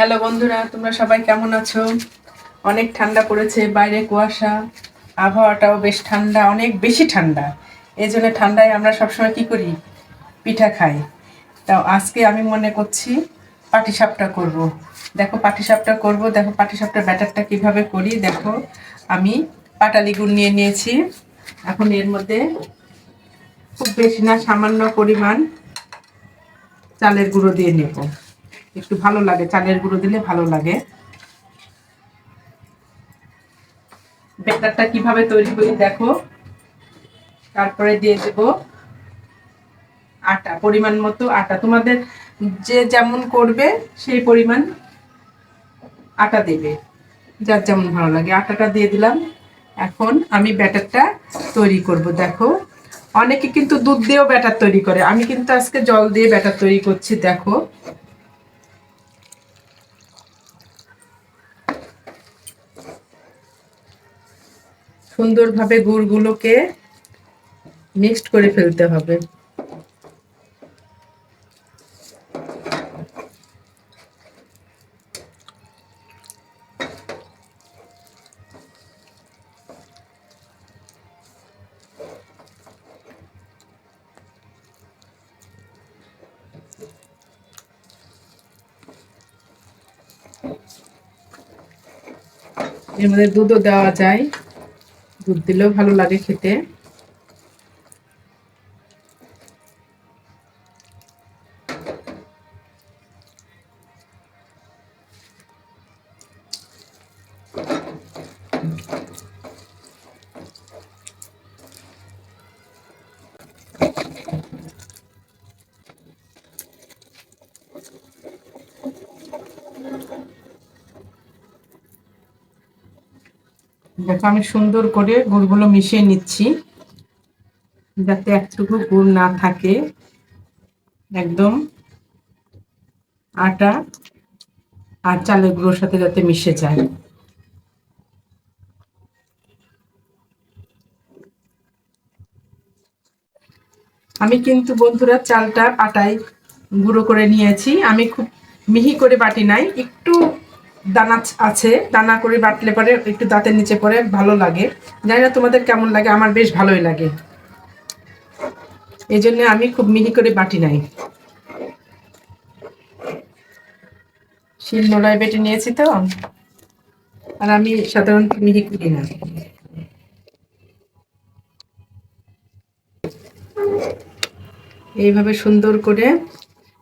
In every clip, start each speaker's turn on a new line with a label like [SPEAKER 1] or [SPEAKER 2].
[SPEAKER 1] Hello বন্ধুরা, তোমরা সবাই কেমন আছো? অনেক ঠান্ডা পড়েছে, বাইরে কুয়াশা, আবহাওয়াটাও বেশ ঠান্ডা, অনেক বেশি ঠান্ডা। এই জন্য ঠান্ডায় আমরা সবসময় কি করি? পিঠা খাই। তাও আজকে আমি মনে করছি পাটিসাপটা করব। দেখো পাটিসাপটা করব, দেখো পাটিসাপটার ব্যাটারটা কীভাবে করি, দেখো। আমি পাটালি গুড় নিয়ে নিয়েছি। এখন এর মধ্যে খুব বেশি না, সামান্য পরিমাণ চালের গুঁড়ো দিয়ে নেব। একটু ভালো লাগে, চালের গুঁড়ো দিলে ভালো লাগে। ব্যাটারটা কীভাবে তৈরি করি দেখো। তারপরে দিয়ে দেব আটা, পরিমাণ মতো আটা। তোমাদের যে যেমন করবে সেই পরিমাণ আটা দেবে, যার যেমন ভালো লাগে। আটাটা দিয়ে দিলাম। এখন আমি ব্যাটারটা তৈরি করব, দেখো। অনেকে কিন্তু দুধ দিয়েও ব্যাটার তৈরি করে। আমি কিন্তু আজকে জল দিয়ে ব্যাটার তৈরি করছি, দেখো। সুন্দরভাবে গুড়গুলোকে মিক্সড করে ফেলতে হবে। এর মধ্যে দুধও দেওয়া যায়। দুধ দিলেও ভালো লাগে খেতে। দেখো, আমি সুন্দর করে গুড়গুলো মিশিয়ে নিচ্ছি, যাতে একটুকু গুড় না থাকে। একদম আটা আর চালের গুঁড়োর সাথে যাতে মিশে যায়। আমি কিন্তু বন্ধুরা চালটা পাটায় গুঁড়ো করে নিয়েছি। আমি খুব মিহি করে বাটি নাই, একটু দানা আছে, দানা করে বাটলে পরে একটু দাঁতের নিচে পরে ভালো লাগে। জানি না তোমাদের কেমন লাগে, আমার বেশ ভালোই লাগে। এই জন্য আমি খুব মিহি করে বাটি নাই। শিল নোড়ায় বেটে নিয়েছি তো, আর আমি সাধারণত মিহি করি না। এইভাবে সুন্দর করে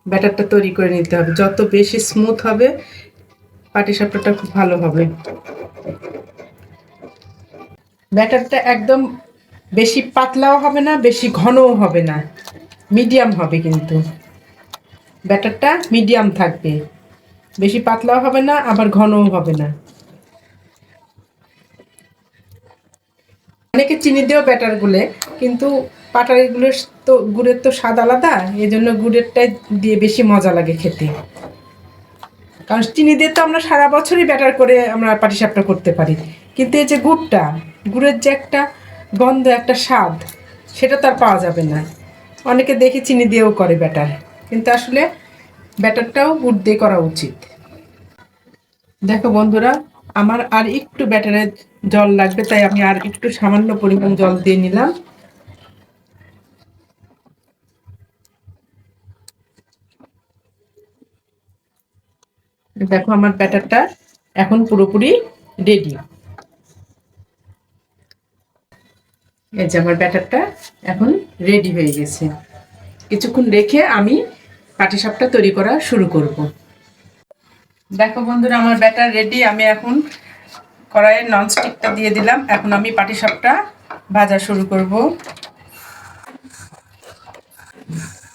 [SPEAKER 1] ব্যাটারটা তৈরি করে নিতে হবে। যত বেশি স্মুথ হবে পাটিসাপটাটা খুব ভালো হবে। ব্যাটারটা একদম বেশি পাতলাও হবে না, বেশি ঘনও হবে না। মিডিয়াম হবে কিন্তু। ব্যাটারটা মিডিয়াম থাকবে। বেশি পাতলাও হবে না, আবার ঘনও হবে না। অনেকে চিনি দিয়েও ব্যাটার গুলে, কিন্তু পাটারিগুলোর তো, গুড়ের তো স্বাদ আলাদা এই জন্য গুড়েরটাই দিয়ে বেশি মজা লাগে খেতে। কারণ চিনি দিয়ে তো আমরা সারা বছরই ব্যাটার করে আমরা পাটিসাপটা করতে পারি। কিন্তু এই যে গুড়টা, গুড়ের যে একটা গন্ধ, একটা স্বাদ, সেটা তো আর পাওয়া যাবে না। অনেকে দেখি চিনি দিয়েও করে ব্যাটার কিন্তু আসলে ব্যাটারটাও গুড় দিয়ে করা উচিত। দেখো বন্ধুরা, আমার আর একটু ব্যাটারে জল লাগবে, তাই আমি আর একটু সামান্য পরিমাণ জল দিয়ে নিলাম। দেখো আমার ব্যাটারটা এখন পুরোপুরি রেডি এই যে আমার ব্যাটারটা এখন রেডি হয়ে গেছে। কিছুক্ষণ রেখে আমি পাটিসাপটা তৈরি করা শুরু করব। দেখো বন্ধুরা, আমার ব্যাটার রেডি আমি এখন কড়াইয়ের ননস্টিকটা দিয়ে দিলাম। এখন আমি পাটিসাপটা ভাজা শুরু করব।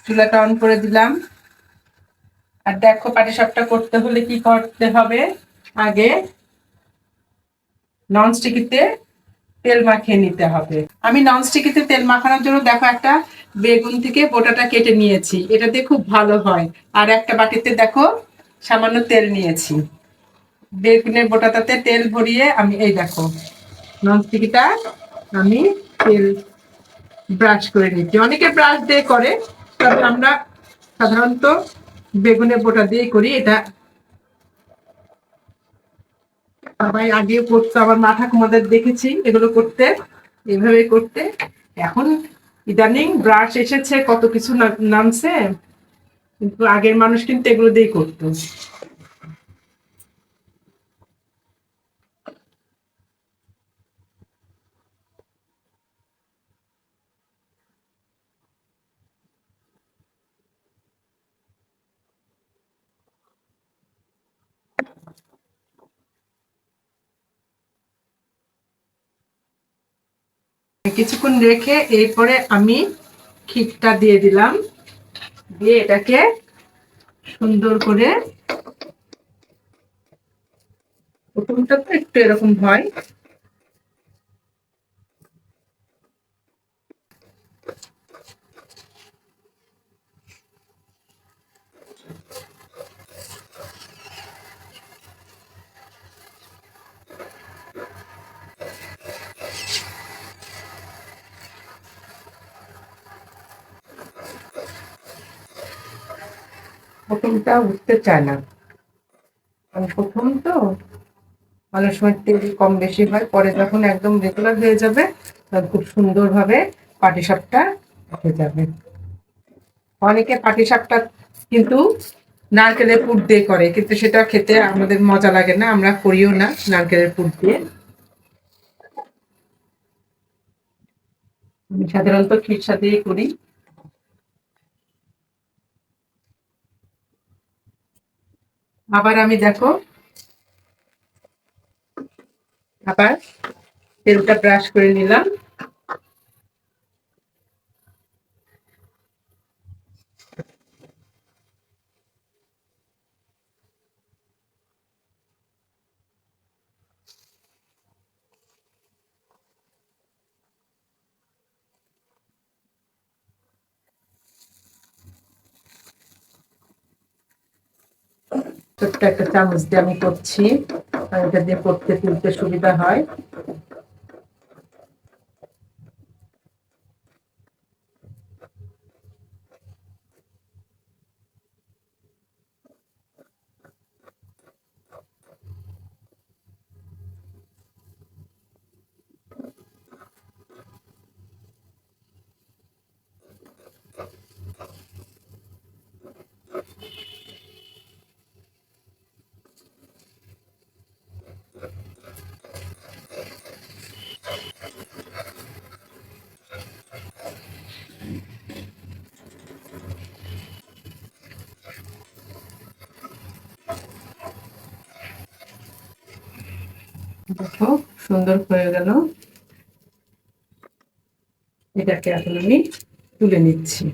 [SPEAKER 1] চুলাটা অন করে দিলাম। আর দেখো পাটি পাটিসাপটা করতে হলে কি করতে হবে? আগে ননস্টিকিতে তেল মাখিয়ে নিতে হবে। আমি ননস্টিকিতে তেল মাখানোর জন্য দেখো একটা বেগুন থেকে বোটাটা কেটে নিয়েছি। এটাতে খুব ভালো হয়। আর একটা বাটিতে দেখো সামান্য তেল নিয়েছি। বেগুনের বোটাটাতে তেল ভরিয়ে আমি এই দেখো ননস্টিকিটা আমি তেল ব্রাশ করে নিচ্ছি। অনেকে ব্রাশ দিয়ে করে, তবে আমরা সাধারণত বেগুনের বোটা দিয়ে করি, এটা সবাই আগে করতো আমার মা ঠাকুমাদের দেখেছি এগুলো করতে, এভাবে করতে। এখন ইদানিং ব্রাশ এসেছে, কত কিছু নামছে, কিন্তু আগের মানুষ কিন্তু এগুলো দিয়ে করতো। কিছুক্ষণ রেখে এরপরে আমি ক্ষীরটা দিয়ে দিলাম। দিয়ে এটাকে সুন্দর করে প্রথমটা তো একটু এরকম হয়। প্রথমটা উঠতে চায় না। কারণ প্রথম তো অনেক সময় তেল কম বেশি হয়, পরে যখন একদম রেগুলার হয়ে যাবে, তখন খুব সুন্দরভাবে পাটিসাপটা উঠে যাবে। অনেকে পাটিসাপটা কিন্তু নারকেলের পুর দিয়ে করে, কিন্তু সেটা খেতে আমাদের মজা লাগে না, আমরা করিও না নারকেলের পুর দিয়ে। আমি সাধারণত ক্ষীর সাথেই করি। আবার আমি দেখো আবার তেলটা ব্রাশ করে নিলাম। ছোট্ট একটা চামচ দিয়ে আমি করছি। এটা দিয়ে করতে তুলতে সুবিধা হয়। দেখো, সুন্দর হয়ে গেল। এটাকে এখন আমি তুলে নিচ্ছি।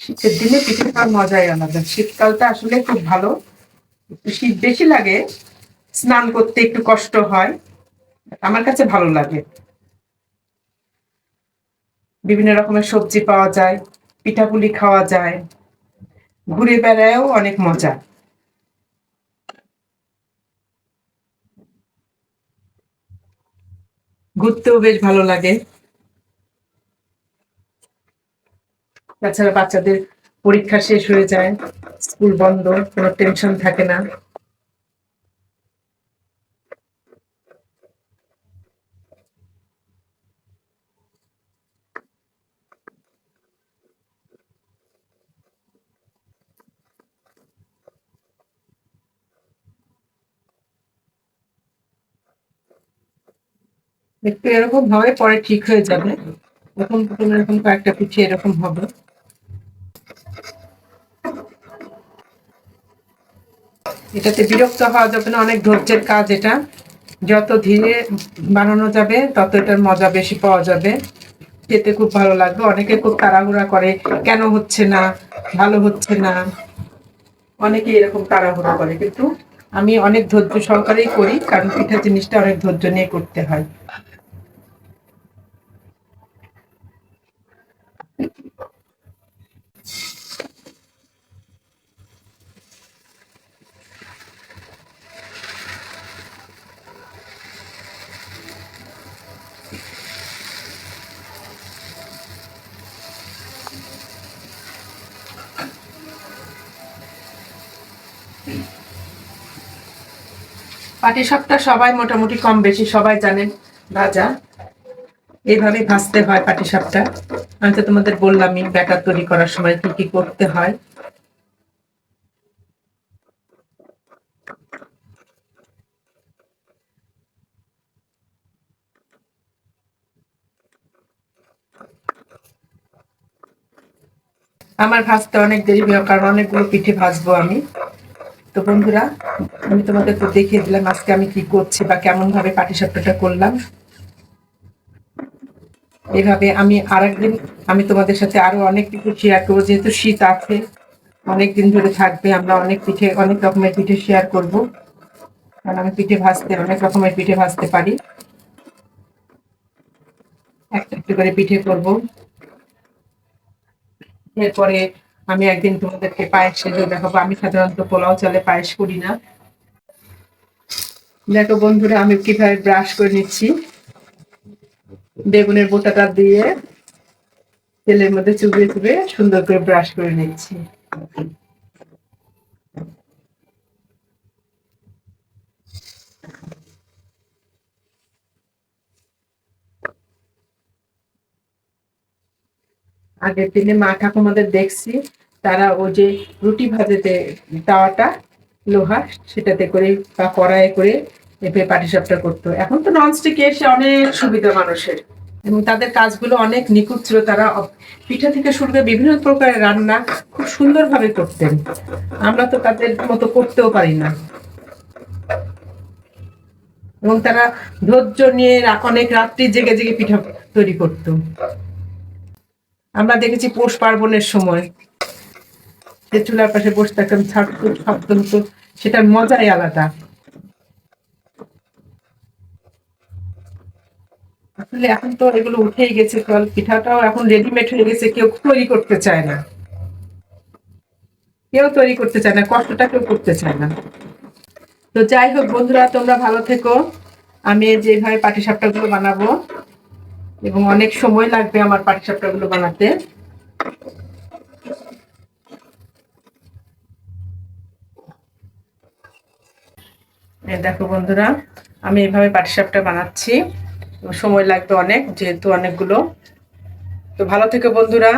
[SPEAKER 1] শীতের দিনে পিঠে খাওয়ার মজাই আলাদা। শীতকালটা আসলে খুব ভালো। একটু শীত বেশি লাগে স্নান করতে একটু কষ্ট হয় আমার কাছে ভালো লাগে। বিভিন্ন রকমের সবজি পাওয়া যায়, পিঠাপুলি খাওয়া যায়, ঘুরে বেড়ায়ও অনেক মজা। ঘুরতেও বেশ ভালো লাগে। তাছাড়া বাচ্চাদের পরীক্ষা শেষ হয়ে যায়, স্কুল বন্ধ, কোনো টেনশন থাকে না। একটু এরকম হবে, পরে ঠিক হয়ে যাবে। প্রথম প্রথম এরকম কয়েকটা পিঠে এরকম হবে। এটাতে বিরক্ত হওয়া যাবে না, অনেক ধৈর্যের কাজ এটা। যত ধীরে বানানো যাবে, তত এটার মজা বেশি পাওয়া যাবে। খেতে খুব ভালো লাগবে, অনেকে খুব তাড়াহুড়া করে, কেন হচ্ছে না? ভালো হচ্ছে না? অনেকে এরকম তাড়াহুড়া করে, কিন্তু আমি অনেক ধৈর্য সহকারেই করি, কারণ পিঠা জিনিসটা অনেক ধৈর্য নিয়ে করতে হয়। পাটি সাপটা সবাই মোটামুটি কম বেশি সবাই জানেন ভাজা। এইভাবে ভাজতে হয় পাটি সাপটা আমি তো তোমাদের বললামই, ব্যাটার তৈরি করার সময় কি কি করতে হয়। আমার ভাজতে অনেক দেরি কারণ অনেকগুলো পিঠে ভাজবো আমি। তো বন্ধুরা আমি তোমাদের তো দেখিয়ে দিলাম আজকে আমি কি করছি বা কেমন ভাবে পাটিসাপটাটা করলাম। এভাবে আমি আর একদিন আমি তোমাদের সাথে আরও অনেক কিছু শেয়ার করব। যেহেতু শীত আছে অনেক দিন ধরে থাকবে, আমরা অনেক পিঠে, অনেক রকমের পিঠে শেয়ার করব। কারণ আমি পিঠে ভাজতে, অনেক রকমের পিঠে ভাজতে পারি। একটা একটু করে পিঠে করব। এরপরে আমি একদিন তোমাদেরকে পায়েস সেজে দেখাবো। আমি সাধারণত পোলাও চালে পায়েস করি না। দেখো বন্ধুরা, আমি কীভাবে ব্রাশ করে নিচ্ছি। বেগুনের বোটাটা দিয়ে তেলের মধ্যে চুবিয়ে চুবিয়ে সুন্দর করে ব্রাশ করে নিচ্ছি। আগের দিনে মা ঠাকুমাদের দেখছি, তারা ও যে রুটি ভাজেতে তাওয়াটা লোহা, সেটাতে করে বা কড়াইয়ে করে পাটিসাপটা করতো। এখন তো ননস্টিকে এসে অনেক সুবিধা মানুষের। এবং তাদের কাজগুলো অনেক নিখুঁত ছিল তারা পিঠা থেকে শুরু করে বিভিন্ন প্রকারের রান্না খুব সুন্দরভাবে করতেন। আমরা তো তাদের মতো করতেও পারি না। এবং তারা ধৈর্য নিয়ে অনেক রাত্রি জেগে জেগে পিঠা তৈরি করতো। আমরা দেখেছি পৌষ পার্বণের সময় যে চুলার পাশে বসে থাকতাম ছাড়তো শব্দ হতো সেটার মজাই আলাদা। আসলে এখন তো এগুলো উঠেই গেছে, ফল, পিঠাটাও এখন রেডিমেড হয়ে গেছে, কেউ তৈরি করতে চায় না। কেউ তৈরি করতে চায় না, কষ্টটা কেউ করতে চায় না। তো যাই হোক বন্ধুরা, তোমরা ভালো থেকো। আমি যেভাবে পাটিসাপটা গুলো বানাবো, এবং অনেক সময় লাগবে আমার পাটিসাপটা গুলো বানাতে। দেখো বন্ধুরা, আমি এইভাবে পাটিসাপটা বানাচ্ছি। সময় লাগবে অনেক, যেহেতু অনেকগুলো। তো ভালো থেকে বন্ধুরা।